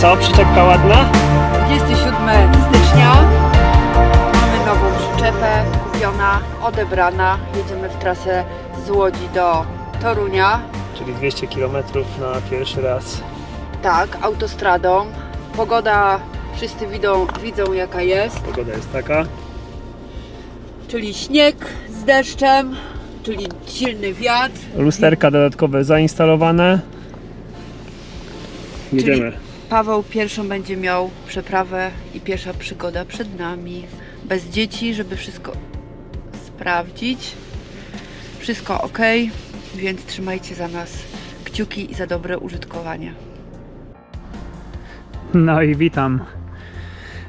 co, przyczepka ładna? 27 stycznia. Mamy nową przyczepę kupiona, odebrana. Jedziemy w trasę z Łodzi do Torunia. Czyli 200 km na pierwszy raz. Tak, autostradą. Pogoda wszyscy widzą, widzą jaka jest, Pogoda jest taka. czyli śnieg z deszczem, czyli silny wiatr. Lusterka dodatkowe zainstalowane. Jedziemy. Paweł pierwszą będzie miał przeprawę i pierwsza przygoda przed nami. Bez dzieci, żeby wszystko sprawdzić. Wszystko ok, więc trzymajcie za nas kciuki i za dobre użytkowanie. No i witam.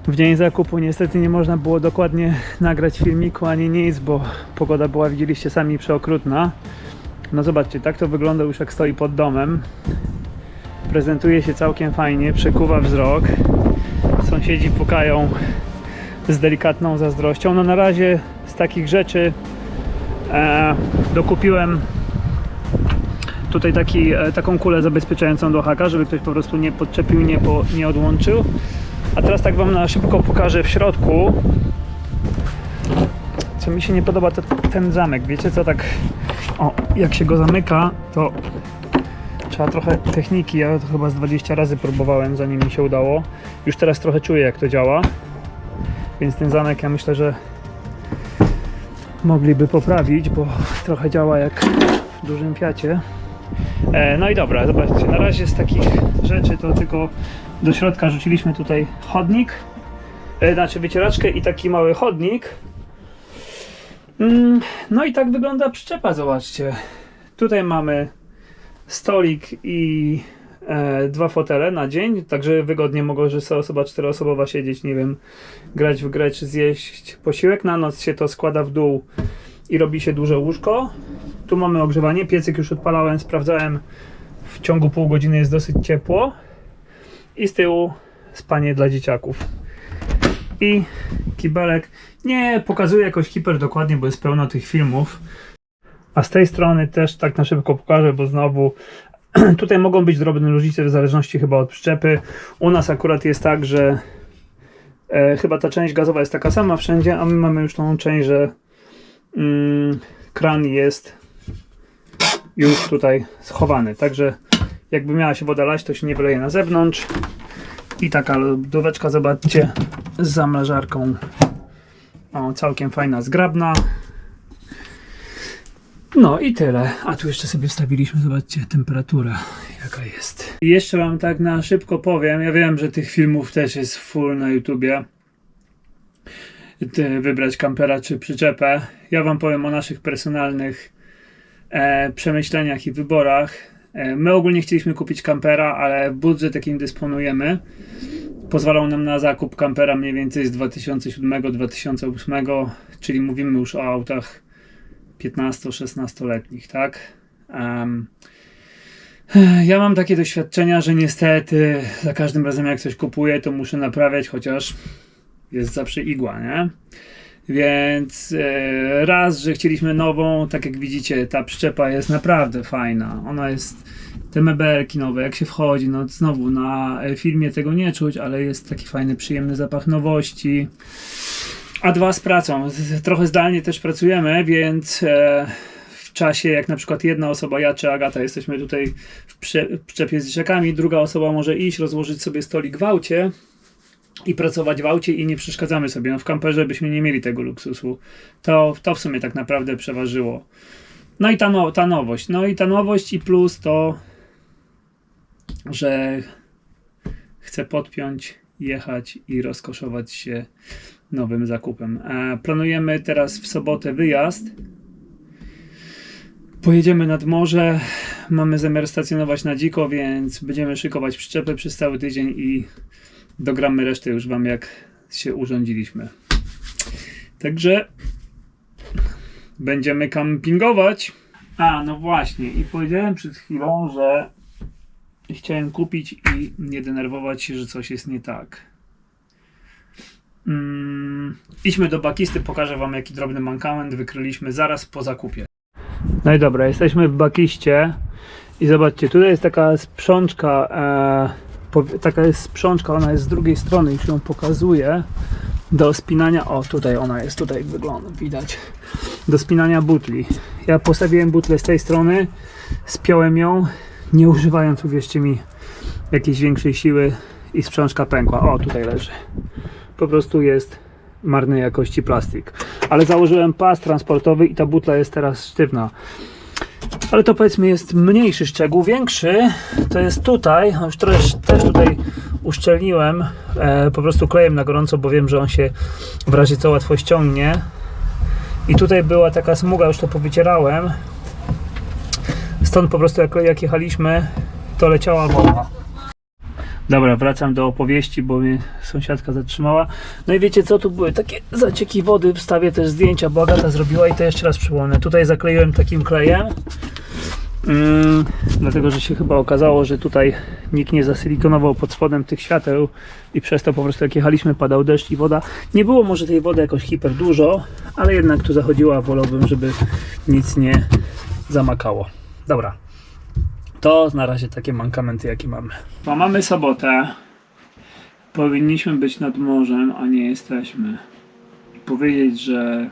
W dzień zakupu niestety nie można było dokładnie nagrać filmiku ani nic, bo pogoda była, widzieliście sami, przeokrutna. No zobaczcie, tak to wygląda już jak stoi pod domem. Prezentuje się całkiem fajnie, przykuwa wzrok. Sąsiedzi pukają z delikatną zazdrością. No na razie z takich rzeczy e, dokupiłem tutaj taki, e, taką kulę zabezpieczającą do haka, żeby ktoś po prostu nie podczepił, nie, po, nie odłączył. A teraz tak Wam na szybko pokażę w środku. Co mi się nie podoba, to ten zamek. Wiecie co, tak o, jak się go zamyka, to trzeba trochę techniki. Ja to chyba z 20 razy próbowałem, zanim mi się udało. Już teraz trochę czuję, jak to działa. Więc ten zamek ja myślę, że mogliby poprawić, bo trochę działa jak w dużym Fiacie. E, No i dobra, zobaczcie, na razie z takich rzeczy to tylko do środka rzuciliśmy tutaj chodnik, e, znaczy wycieraczkę i taki mały chodnik. Mm, No i tak wygląda przyczepa, zobaczcie. Tutaj mamy stolik i e, dwa fotele na dzień, także wygodnie mogą, że sobie osoba czteroosobowa siedzieć, nie wiem, grać w grę czy zjeść posiłek. Na noc się to składa w dół i robi się duże łóżko. Tu mamy ogrzewanie, piecyk już odpalałem, sprawdzałem. W ciągu pół godziny jest dosyć ciepło. I z tyłu spanie dla dzieciaków. I kibelek. Nie pokazuję jakoś hiper dokładnie, bo jest pełno tych filmów. A z tej strony też tak na szybko pokażę, bo znowu tutaj mogą być drobne różnice w zależności chyba od przyczepy. U nas akurat jest tak, że e, chyba ta część gazowa jest taka sama wszędzie, a my mamy już tą część, że mm, kran jest już tutaj schowany. Także jakby miała się woda lać, to się nie wyleje na zewnątrz. I taka lodóweczka, zobaczcie, z zamrażarką. O, całkiem fajna, zgrabna. No i tyle. A tu jeszcze sobie wstawiliśmy, zobaczcie, temperaturę jaka jest. I jeszcze wam tak na szybko powiem, ja wiem, że tych filmów też jest full na YouTubie. Wybrać kampera czy przyczepę. Ja wam powiem o naszych personalnych e, przemyśleniach i wyborach. E, my ogólnie chcieliśmy kupić kampera, ale budżet jakim dysponujemy pozwalał nam na zakup kampera mniej więcej z 2007-2008, czyli mówimy już o autach 15-16-letnich, tak? Em, ja mam takie doświadczenia, że niestety za każdym razem jak coś kupuję, to muszę naprawiać, chociaż jest zawsze igła, nie? Więc e, raz, że chcieliśmy nową, tak jak widzicie, ta przyczepa jest naprawdę fajna. Ona jest, te mebelki nowe, jak się wchodzi, no znowu na e, filmie tego nie czuć, ale jest taki fajny, przyjemny zapach nowości. A dwa z pracą. Trochę zdalnie też pracujemy, więc e, w czasie, jak na przykład jedna osoba, ja czy Agata, jesteśmy tutaj w przyczepie z dzieciakami, druga osoba może iść, rozłożyć sobie stolik w aucie i pracować w aucie i nie przeszkadzamy sobie. No w kamperze byśmy nie mieli tego luksusu. To, to w sumie tak naprawdę przeważyło. No i ta, no, ta nowość. No i ta nowość i plus to, że chcę podpiąć, jechać i rozkoszować się nowym zakupem. Planujemy teraz w sobotę wyjazd. Pojedziemy nad morze. Mamy zamiar stacjonować na dziko, więc będziemy szykować przyczepę przez cały tydzień i dogramy resztę już wam jak się urządziliśmy. Także będziemy kampingować. A, no właśnie. I powiedziałem przed chwilą, że chciałem kupić i nie denerwować się, że coś jest nie tak. Mm, idźmy do bakisty, pokażę wam jaki drobny mankament wykryliśmy zaraz po zakupie. No i dobra, jesteśmy w bakiście i zobaczcie, tutaj jest taka sprzączka e, taka jest sprzączka, ona jest z drugiej strony, już ją pokazuję. Do spinania, o tutaj ona jest, tutaj wygląda, widać. Do spinania butli. Ja postawiłem butlę z tej strony, spiąłem ją, nie używając, uwierzcie mi, jakiejś większej siły i sprzączka pękła. O, tutaj leży. Po prostu jest marnej jakości plastik. Ale założyłem pas transportowy i ta butla jest teraz sztywna. Ale to powiedzmy jest mniejszy szczegół. Większy to jest tutaj. Już też, też tutaj uszczelniłem e, po prostu klejem na gorąco, bo wiem, że on się w razie co łatwo ściągnie. I tutaj była taka smuga, już to powycierałem. Stąd po prostu jak, jak jechaliśmy, to leciała woda. Dobra, wracam do opowieści, bo mnie sąsiadka zatrzymała. No i wiecie co, tu były takie zacieki wody, wstawię też zdjęcia, bo Agata zrobiła i to jeszcze raz przypomnę. Tutaj zakleiłem takim klejem, mm, dlatego że się chyba okazało, że tutaj nikt nie zasylikonował pod spodem tych świateł i przez to po prostu jak jechaliśmy padał deszcz i woda. Nie było może tej wody jakoś hiper dużo, ale jednak tu zachodziła, wolałbym, żeby nic nie zamakało. Dobra. To na razie takie mankamenty, jakie mamy. Bo mamy sobotę. Powinniśmy być nad morzem, a nie jesteśmy. Powiedzieć, że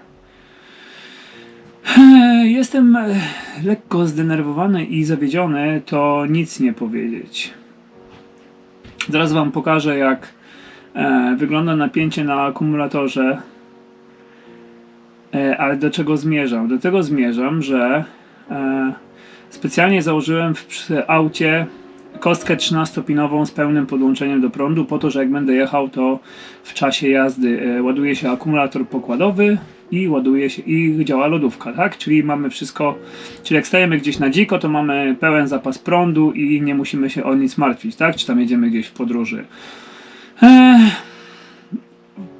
jestem e, lekko zdenerwowany i zawiedziony, to nic nie powiedzieć. Zaraz Wam pokażę, jak e, wygląda napięcie na akumulatorze. E, ale do czego zmierzam? Do tego zmierzam, że Specjalnie założyłem w aucie kostkę 13-pinową z pełnym podłączeniem do prądu, po to, że jak będę jechał, to w czasie jazdy e, ładuje się akumulator pokładowy i ładuje się i działa lodówka, tak? Czyli mamy wszystko, czyli jak stajemy gdzieś na dziko, to mamy pełen zapas prądu i nie musimy się o nic martwić, tak? Czy tam jedziemy gdzieś w podróży. Eee,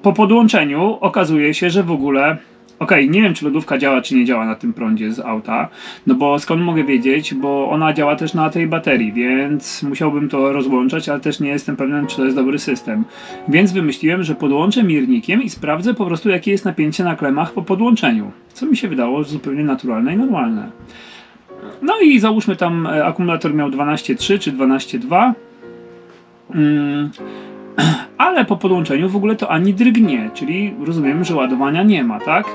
po podłączeniu okazuje się, że w ogóle Okej, nie wiem czy lodówka działa czy nie działa na tym prądzie z auta, no bo skąd mogę wiedzieć, bo ona działa też na tej baterii, więc musiałbym to rozłączać, ale też nie jestem pewien czy to jest dobry system. Więc wymyśliłem, że podłączę mirnikiem i sprawdzę po prostu jakie jest napięcie na klemach po podłączeniu, co mi się wydało zupełnie naturalne i normalne. No i załóżmy tam e, akumulator miał 12,3 czy 12,2. Mm, ale po podłączeniu w ogóle to ani drgnie, czyli rozumiem, że ładowania nie ma, tak?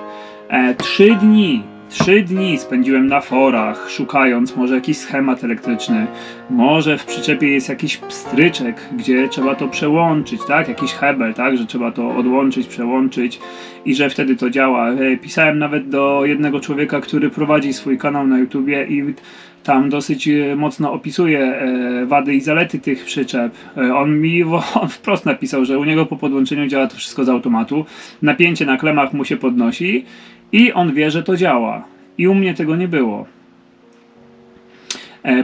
E, trzy dni, trzy dni spędziłem na forach, szukając może jakiś schemat elektryczny, może w przyczepie jest jakiś pstryczek, gdzie trzeba to przełączyć, tak? Jakiś hebel, tak? Że trzeba to odłączyć, przełączyć i że wtedy to działa. E, pisałem nawet do jednego człowieka, który prowadzi swój kanał na YouTubie i tam dosyć e, mocno opisuje e, wady i zalety tych przyczep. E, On mi on wprost napisał, że u niego po podłączeniu działa to wszystko z automatu. Napięcie na klemach mu się podnosi i on wie, że to działa. I u mnie tego nie było.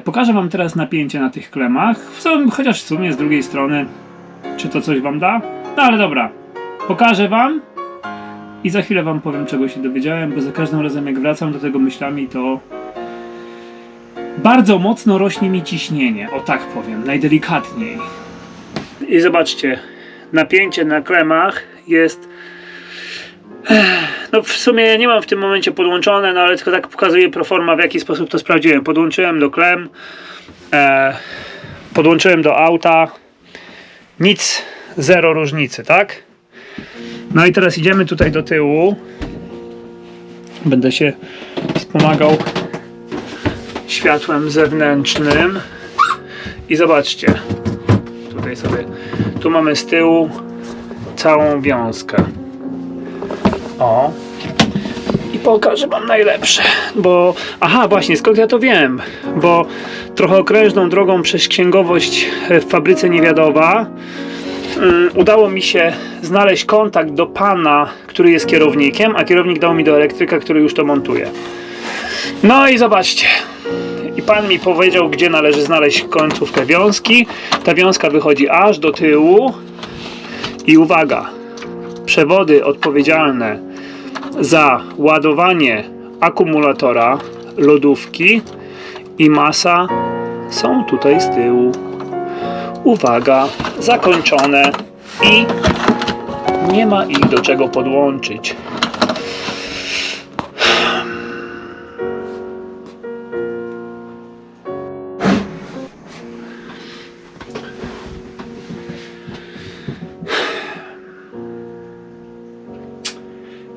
Pokażę Wam teraz napięcie na tych klemach. Chociaż w sumie z drugiej strony, czy to coś Wam da? No ale dobra. Pokażę Wam i za chwilę Wam powiem, czego się dowiedziałem, bo za każdym razem, jak wracam do tego myślami, to bardzo mocno rośnie mi ciśnienie, o tak powiem, najdelikatniej. I zobaczcie, napięcie na klemach jest. No w sumie nie mam w tym momencie podłączone, no ale tylko tak pokazuję proforma w jaki sposób to sprawdziłem. Podłączyłem do klem, e, podłączyłem do auta, nic, zero różnicy, tak? No i teraz idziemy tutaj do tyłu. Będę się wspomagał światłem zewnętrznym. I zobaczcie. Tutaj sobie tu mamy z tyłu całą wiązkę. O. I pokażę wam najlepsze bo aha właśnie skąd ja to wiem? Bo trochę okrężną drogą przez księgowość w fabryce Niewiadowa mm, udało mi się znaleźć kontakt do pana, który jest kierownikiem, a kierownik dał mi do elektryka, który już to montuje. No i zobaczcie. I pan mi powiedział, gdzie należy znaleźć końcówkę wiązki. Ta wiązka wychodzi aż do tyłu. I uwaga, przewody odpowiedzialne za ładowanie akumulatora lodówki i masa są tutaj z tyłu. Uwaga, zakończone i nie ma ich do czego podłączyć.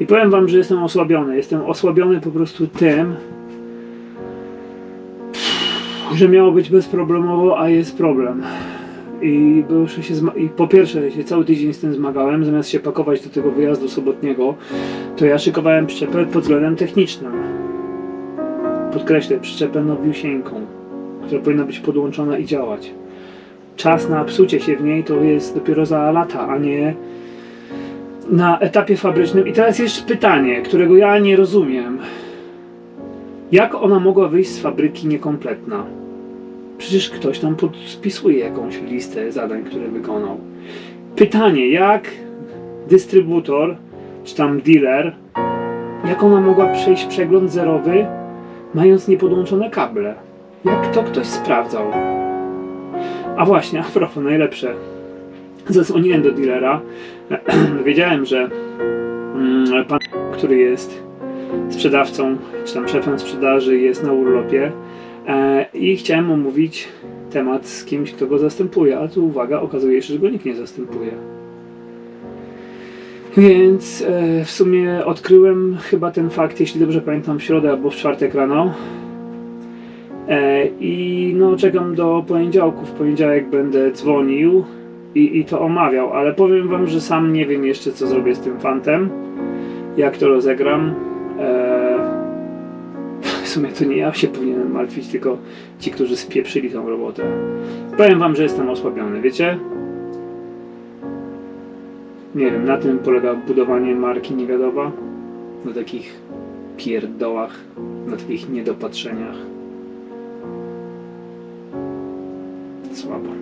I powiem wam, że jestem osłabiony. Jestem osłabiony po prostu tym, że miało być bezproblemowo, a jest problem. I, już się I po pierwsze, się cały tydzień z tym zmagałem, zamiast się pakować do tego wyjazdu sobotniego, to ja szykowałem przyczepę pod względem technicznym. Podkreślę, przyczepę nowiusieńką, która powinna być podłączona i działać. Czas na psucie się w niej to jest dopiero za lata, a nie na etapie fabrycznym. I teraz jest pytanie, którego ja nie rozumiem. Jak ona mogła wyjść z fabryki niekompletna? Przecież ktoś tam podpisuje jakąś listę zadań, które wykonał. Pytanie, jak dystrybutor, czy tam dealer, jak ona mogła przejść przegląd zerowy, mając niepodłączone kable? Jak to ktoś sprawdzał? A właśnie, a propos, najlepsze. Zadzwoniłem do dealera. Wiedziałem, że mm, pan, który jest sprzedawcą, czy tam szefem sprzedaży, jest na urlopie e, i chciałem omówić temat z kimś, kto go zastępuje, a tu uwaga, okazuje się, że go nikt nie zastępuje. Więc e, w sumie odkryłem chyba ten fakt, jeśli dobrze pamiętam, w środę albo w czwartek rano. E, I no, czekam do poniedziałku. W poniedziałek będę dzwonił i, i to omawiał, ale powiem Wam, że sam nie wiem jeszcze, co zrobię z tym fantem, jak to rozegram. E, w sumie to nie ja się powinienem martwić, tylko ci, którzy spieprzyli tą robotę. Powiem Wam, że jestem osłabiony, wiecie? Nie wiem, na tym polega budowanie marki niewiadoma. Na takich pierdołach, na takich niedopatrzeniach. Słabo.